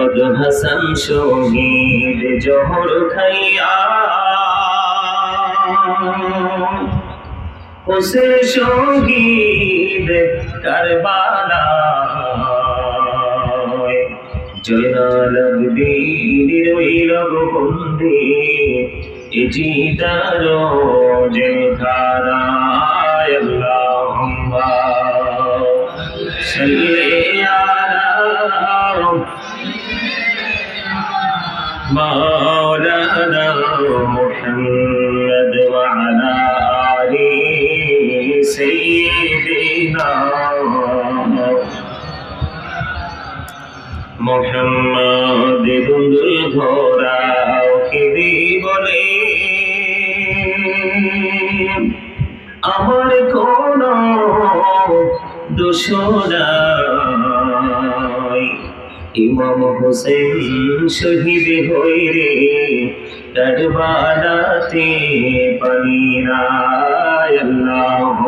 হাসান শহীদ জহর খাইয়া। হোসে শহীদ কারবালা জয়নাল আবদিন রইল বন্দে এ জিদার জেখারায় মোহাম্মদ দুন্দুল ঘোরাও বলে। আমার কোন ইমাম হোসেন শহীদ হই রে কারবালাতে পানিরা আল্লাহুম্মা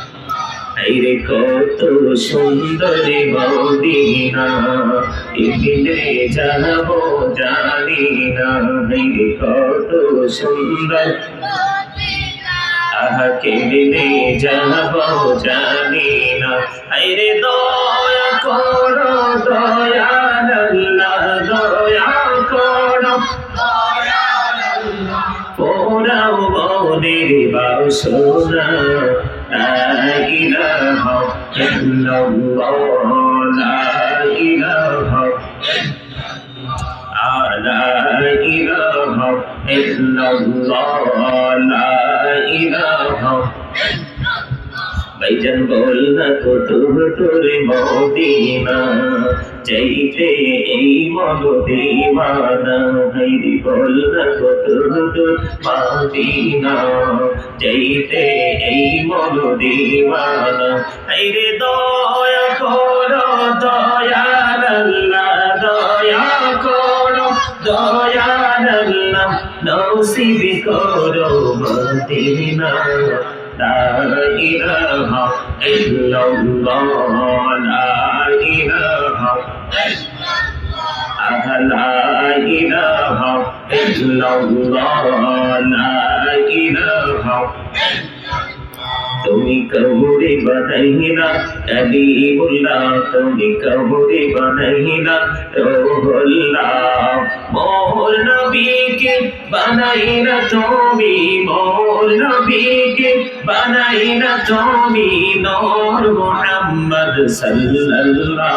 আইরে কত সুন্দর মদিনা এখানে যাব জানি না আইরে কত সুন্দর। আহা কেমনে যাব জানি না। আইরে দয়া করো আল্লাহ দয়া করো। পোড়াও বনের বাসনা লা ইলাহা ইল্লাল্লাহ লা ইলাহা لا إله إلا الله لا إله ভাইজান বল না কত তোর মদিনা চাইতে এই মগদে মাদা হরি বল কত মাদিনা। চাইতে এই মগদে মাদা হরে দয়া কর দয়া দয়া কর দয়া নৌসিব কর মদিনা, লা ইলাহা ইল্লাল্লাহ, লা ইলাহা لا إله إلا الله لا إله তুমি কবুরে বানাইনা কালিমুল্লাহ তুমি কবুরে বানাইনা রোহুল্লাহ মোর নবীকে বানাইনা তুমি মোর নবীকে বানাইনা তুমি নূর মুহাম্মদ সাল্লাল্লাহ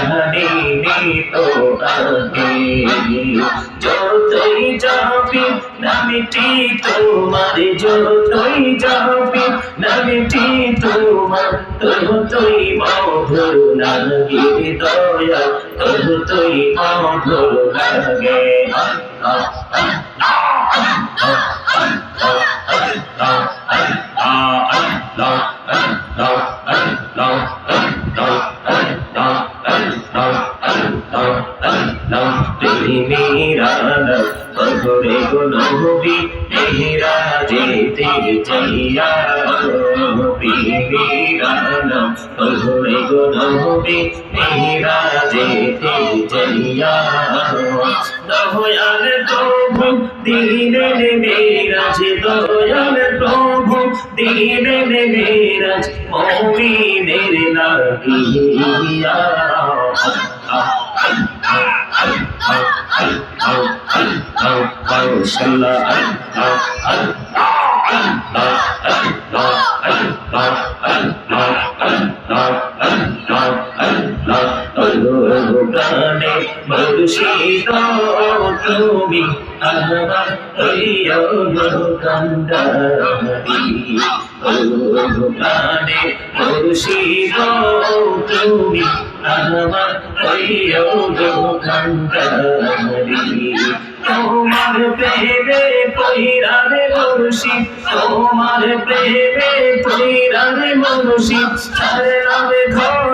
জহনি তো আগে। যতই যাবি নামিটি তোমার যতই যাবি নামিটি তোমার। ততই মধু লাগে দয়া ততই মধু লাগে গো মেহরাজেতে যাইয়া দয়াল প্রভু দিলেন মেরাজ দয়াল প্রভু দিলেন মেরাজ মমিনের লাগিয়া প্রাণে তুমি আমার হইয় প্রাণে মুর্শিদ তুমি আমার হইয় কান্দারি তোমার প্রেমে পৈরারে মনুষি তোমার প্রেমে পৈরারে মনুষি নামে ঘর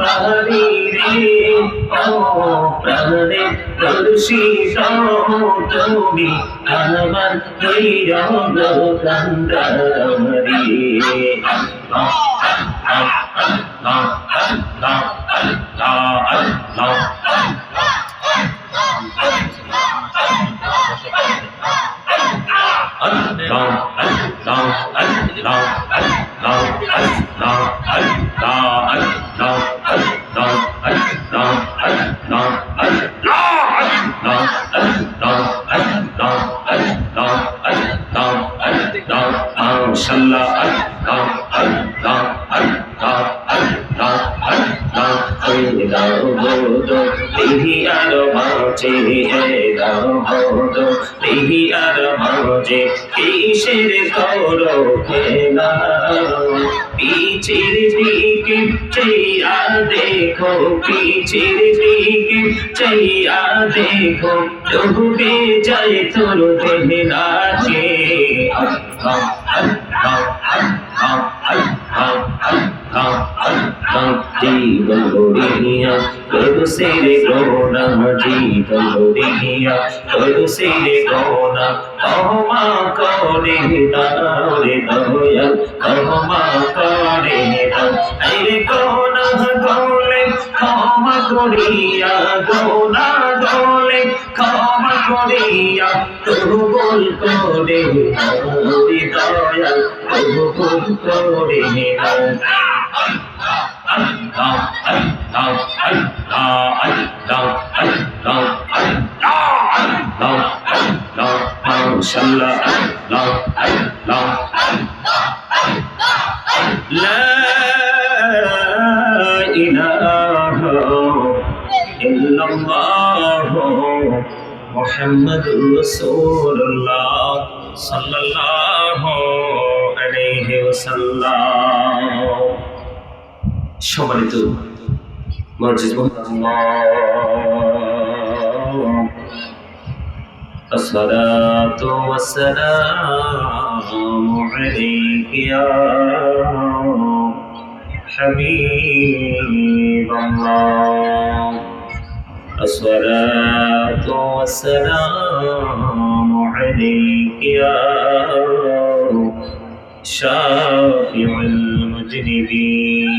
বাড়ি রে। ও প্রাণে মনুষি তুমি আমার হইয়া কান্দারি আল্লাহ আল্লাহ আল্লাহ খেলা পিছের দিকে চাইয়া দেখো পিছের দিকে চাইয়া দেখো ডুবে যায় তোর দেহে নাচে আল্লাহ আল্লাহ আল্লাহ আল্লাহ আল্লাহ আল্লাহ জীবন গড়িয়া তোর সেরে গৌনা জীবন গড়িয়া তোর সেরে গৌনা ক্ষমা করে দাও রে দয়াল ক্ষমা করে দাও আরে গৌনা গৌলে ক্ষমা করিয়া গৌনা গৌলে ক্ষমা করিয়া তবু বল করে দাও রে দয়াল তবু বল করে দাও Allah, Allah, Allah, Allah, Allah, Allah, Allah, MashaAllah, Allah, Allah, La ilaha illallah Muhammadur Rasulullah sallallahu alayhi wa sallam সম্মানিত মসজিদ الصلاة والسلام عليك يا حبيب الله الصلاة والسلام عليك يا شافع المذنبين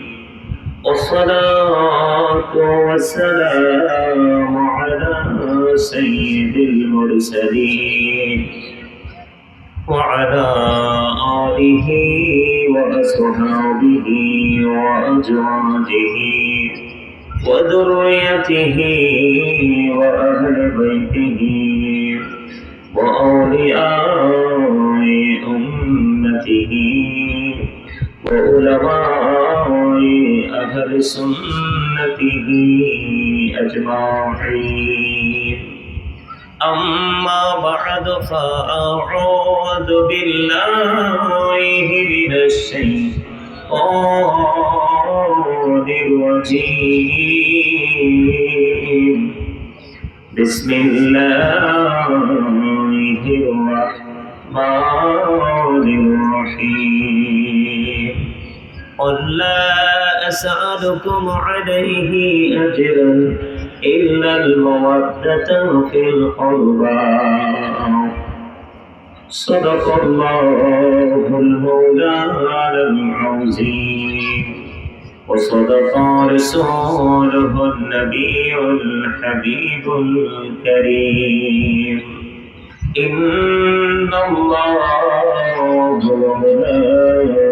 والصلاة والسلام على سيد المرسلين وعلى آله وأصحابه وأزواجه وذريته وأهل بيته وأولياء أهل سنته أجمعين. أما بعد فأعوذ بالله من الشيطان الرجيم. بسم الله الرحمن الرحيم. قل لا أسألكم عليه أجرا إلا المودة في القربى. صدق الله المولانا العظيم. وصدق رسوله النبي الحبيب الكريم. إن الله وملائكته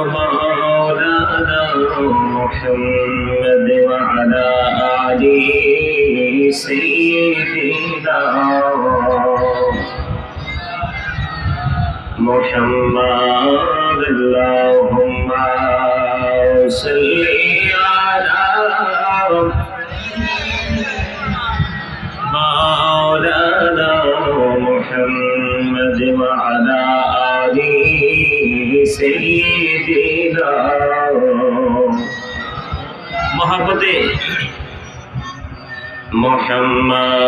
محمد وعلى آله سيدنا محمد اللهم صل মহাপতে মোহাম্মদ